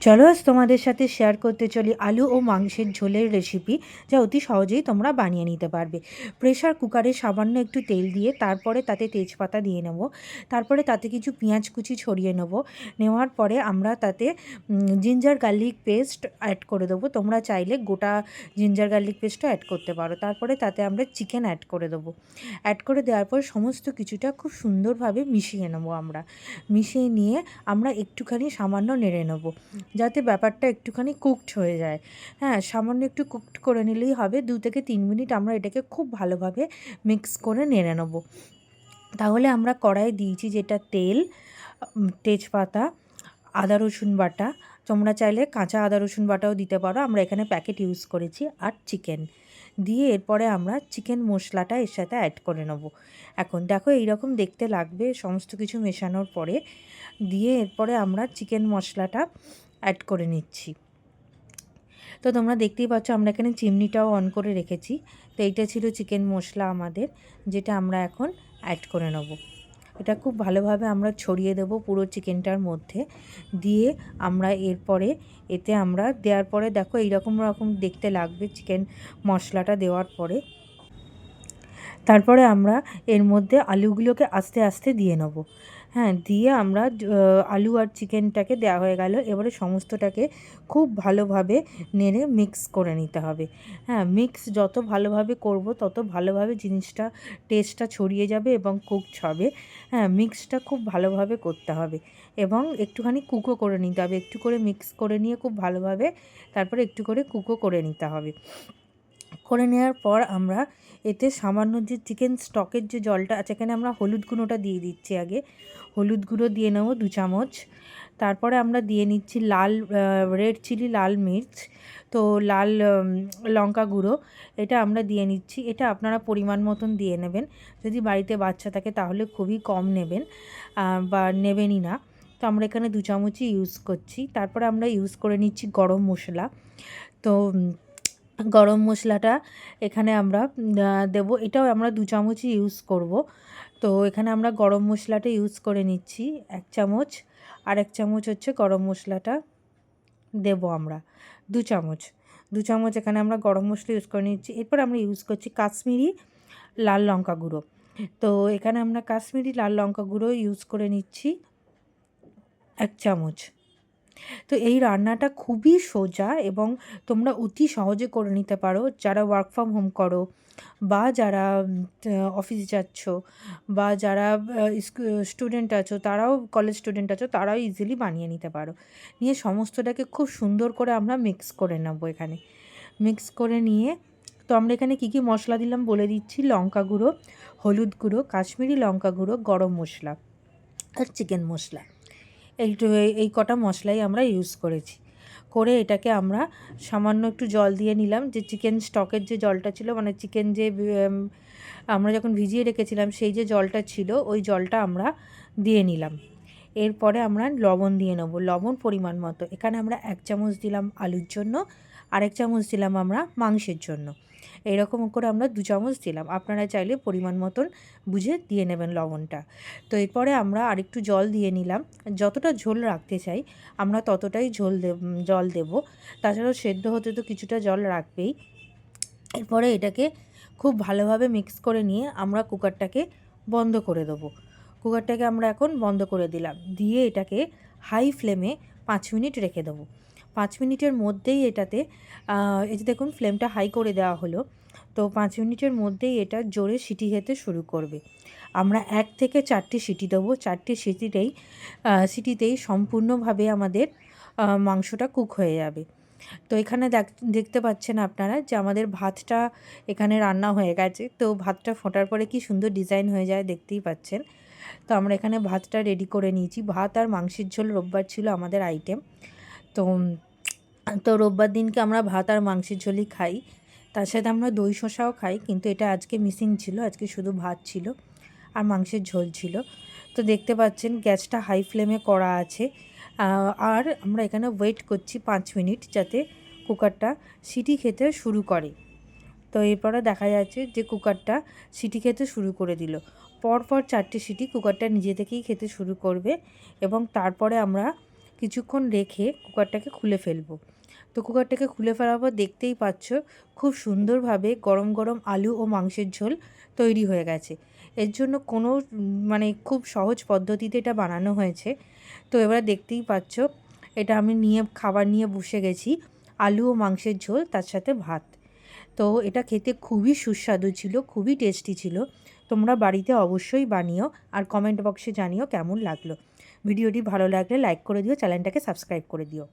চলো আজ তোমাদের সাথে শেয়ার করতে চলি আলু ও মাংসের ঝোলের রেসিপি যা অতি সহজেই তোমরা বানিয়ে নিতে পারবে। প্রেশার কুকারে সামান্য একটু তেল দিয়ে তারপরে তাতে তেজপাতা দিয়ে নেব। তারপরে তাতে কিছু পেঁয়াজ কুচি ছড়িয়ে নেব। নেওয়ার পরে আমরা তাতে জিঞ্জার গার্লিক পেস্ট অ্যাড করে দেবো। তোমরা চাইলে গোটা জিঞ্জার গার্লিক পেস্টও অ্যাড করতে পারো। তারপরে তাতে আমরা চিকেন অ্যাড করে দেবো। অ্যাড করে দেওয়ার পর সমস্ত কিছুটা খুব সুন্দরভাবে মিশিয়ে নেব আমরা। মিশিয়ে নিয়ে আমরা একটুখানি সামান্য নেড়ে নেব। যাতে ব্যাপারটা একটুখানি কুকড হয়ে যায়। হ্যাঁ সামান্য একটু কুকড করে নিলেই হবে। দু থেকে তিন মিনিট আমরা এটাকে খুব ভালোভাবে মিক্স করে নেড়ে নেব। তাহলে আমরা কড়াই দিয়েছি যেটা তেল তেজপাতা, আদা, রসুন বাটা। তোমরা চাইলে কাঁচা আদা, রসুন বাটাও দিতে পারো। আমরা এখানে প্যাকেট ইউজ করেছি আর চিকেন দিয়ে এরপরে আমরা চিকেন মশলাটা এর সাথে অ্যাড করে নেব। এখন দেখো এইরকম দেখতে লাগবে সমস্ত কিছু মেশানোর পরে। দিয়ে এরপরে আমরা চিকেন মশলাটা অ্যাড করে নিচ্ছি। তো তোমরা দেখতেই পাচ্ছ, আমরা এখানে চিমনিটাও অন করে রেখেছি। তো এইটা ছিল চিকেন মশলা আমাদের, যেটা আমরা এখন অ্যাড করে নেব। এটা খুব ভালোভাবে আমরা ছড়িয়ে দেব পুরো চিকেনটার মধ্যে। দিয়ে আমরা এরপরে, এতে আমরা, দেওয়ার পরে দেখো এইরকম রকম দেখতে লাগবে চিকেন মশলাটা দেওয়ার পরে। তারপরে আমরা এর মধ্যে আলুগুলোকে আস্তে আস্তে দিয়ে নেব। হ্যাঁ দিয়ে আমরা আলু আর চিকেনটাকে দেওয়া হয়ে গেল। এবারে সমস্তটাকে খুব ভালোভাবে নেড়ে মিক্স করে নিতে হবে। হ্যাঁ মিক্স যত ভালোভাবে করব, তত ভালোভাবে জিনিসটা টেস্টটা ছড়িয়ে যাবে এবং কুকড হবে। হ্যাঁ মিক্সটা খুব ভালোভাবে করতে হবে এবং একটুখানি কুকো করে নিতে হবে। একটু করে মিক্স করে নিয়ে খুব ভালোভাবে তারপরে একটু করে কুকো করে নিতে হবে। করে নেওয়ার পর আমরা এতে সামান্য যে চিকেন স্টকের যে জলটা আছে, এখানে আমরা হলুদ গুঁড়োটা দিয়ে দিচ্ছি আগে। হলুদ গুঁড়ো দিয়ে নেব দু চামচ। তারপরে আমরা দিয়ে নিচ্ছি লাল রেড চিলি লাল মির্চ। তো লাল লঙ্কা গুঁড়ো, এটা আমরা দিয়ে নিচ্ছি। এটা আপনারা পরিমাণ মতন দিয়ে নেবেন। যদি বাড়িতে বাচ্চা থাকে তাহলে খুবই কম নেবেন বা নেবেনই না। তো আমরা এখানে দু চামচই ইউজ করছি। তারপরে আমরা ইউজ করে নিচ্ছি গরম মশলা। তো গরম মশলাটা এখানে আমরা দেব। এটাও আমরা দু চামচই ইউজ করব। তো এখানে আমরা গরম মশলাটা ইউজ করে নিচ্ছি, এক চামচ। আর এক চামচ হচ্ছে গরম মশলাটা দেব আমরা, দু চামচ। দু চামচ এখানে আমরা গরম মশলা ইউজ করে নিচ্ছি। এরপর আমরা ইউজ করছি কাশ্মীরি লাল লঙ্কা গুঁড়ো। তো এখানে আমরা কাশ্মীরি লাল লঙ্কা গুঁড়ো ইউজ করে নিচ্ছি, এক চামচ। তো এই রান্নাটা খুবই সোজা এবং তোমরা অতি সহজে করে নিতে পারো। যারা ওয়ার্ক ফ্রম হোম করো বা যারা অফিস যাচ্ছ বা যারা স্টুডেন্ট আছো, তারাও কলেজ স্টুডেন্ট আছো, তারাও ইজিলি বানিয়ে নিতে পারো। নিয়ে সমস্তটাকে খুব সুন্দর করে আমরা মিক্স করে নেব এখানে। মিক্স করে নিয়ে তো আমরা এখানে কী কী মশলা দিলাম বলে দিচ্ছি। লঙ্কা গুঁড়ো, হলুদ গুঁড়ো, কাশ্মীরি লঙ্কা গুঁড়ো, গরম মশলা আর চিকেন মশলা। এই এই কটা মশলাই আমরা ইউজ করেছি। করে এটাকে আমরা সামান্য একটু জল দিয়ে নিলাম। যে চিকেন স্টকের যে জলটা ছিল মানে চিকেন যে আমরা যখন ভিজিয়ে রেখেছিলাম, সেই যে জলটা ছিল, ওই জলটা আমরা দিয়ে নিলাম। এরপরে আমরা লবণ দিয়ে নেব, লবণ পরিমাণ মতো। এখানে আমরা এক চামচ দিলাম আলুর জন্য, আরেক চামচ দিলাম আমরা মাংসের জন্য। এরকম করে আমরা দু চামচ দিলাম। আপনারা চাইলে পরিমাণ মতন বুঝে দিয়ে নেবেন লবণটা। তো এরপরে আমরা আরেকটু জল দিয়ে নিলাম। যতটা ঝোল রাখতে চাই, আমরা ততটাই ঝোল জল দেব। তাছাড়াও সেদ্ধ হতে তো কিছুটা জল রাখবেই। এরপরে এটাকে খুব ভালোভাবে মিক্স করে নিয়ে আমরা কুকারটাকে বন্ধ করে দেবো। কুকারটাকে আমরা এখন বন্ধ করে দিলাম। দিয়ে এটাকে হাই ফ্লেমে পাঁচ মিনিট রেখে দেবো। পাঁচ মিনিটের মধ্যেই এটাতে এই যে দেখুন, ফ্লেমটা হাই করে দেওয়া হলো। তো পাঁচ মিনিটের মধ্যেই এটা জোরে সিটি খেতে শুরু করবে। আমরা এক থেকে চারটে সিটি দেবো। চারটে সিটিতেই সিটিতেই সম্পূর্ণভাবে আমাদের মাংসটা কুক হয়ে যাবে। তো এখানে দেখতে পাচ্ছেন আপনারা যে আমাদের ভাতটা এখানে রান্না হয়ে গেছে। তো ভাতটা ফোটার পরে কি সুন্দর ডিজাইন হয়ে যায়, দেখতেই পাচ্ছেন। তো আমরা এখানে ভাতটা রেডি করে নিয়েছি। ভাত আর মাংসের ঝোল রোববার ছিল আমাদের আইটেম। তো তো রোববার দিনকে আমরা ভাত আর মাংসের ঝোলই খাই। তার সাথে আমরা দই শসাও খাই, কিন্তু এটা আজকে মিসিং ছিল, আজকে শুধু ভাত ছিল আর মাংসের ঝোল ছিল। তো দেখতে পাচ্ছেন গ্যাসটা হাই ফ্লেমে করা আছে। আর আমরা এখানে ওয়েট করছি পাঁচ মিনিট যাতে কুকারটা সিটি খেতে শুরু করে। তো এরপরে দেখা যাচ্ছে যে কুকারটা সিটি খেতে শুরু করে দিল। পরপর চারটে সিটি কুকারটা নিজে থেকেই খেতে শুরু করবে এবং তারপরে আমরা কিছুক্ষণ রেখে কুকারটাকে খুলে ফেলব। তো কুকারটাকে খুলে ফেলার পর দেখতেই পাচ্ছ খুব সুন্দরভাবে গরম গরম আলু ও মাংসের ঝোল তৈরি হয়ে গেছে। এর জন্য কোনো মানে খুব সহজ পদ্ধতিতে এটা বানানো হয়েছে। তো এবার দেখতেই পাচ্ছ, এটা আমি নিয়ে, খাবার নিয়ে বসে গেছি আলু ও মাংসের ঝোল, তার সাথে ভাত। তো এটা খেতে খুবই সুস্বাদু ছিল, খুবই টেস্টি ছিল। তোমরা বাড়িতে অবশ্যই বানিও আর কমেন্ট বক্সে জানিও কেমন লাগল। ভিডিওটি ভালো লাগলে লাইক করে দিও, চ্যানেলটাকে সাবস্ক্রাইব করে দিও।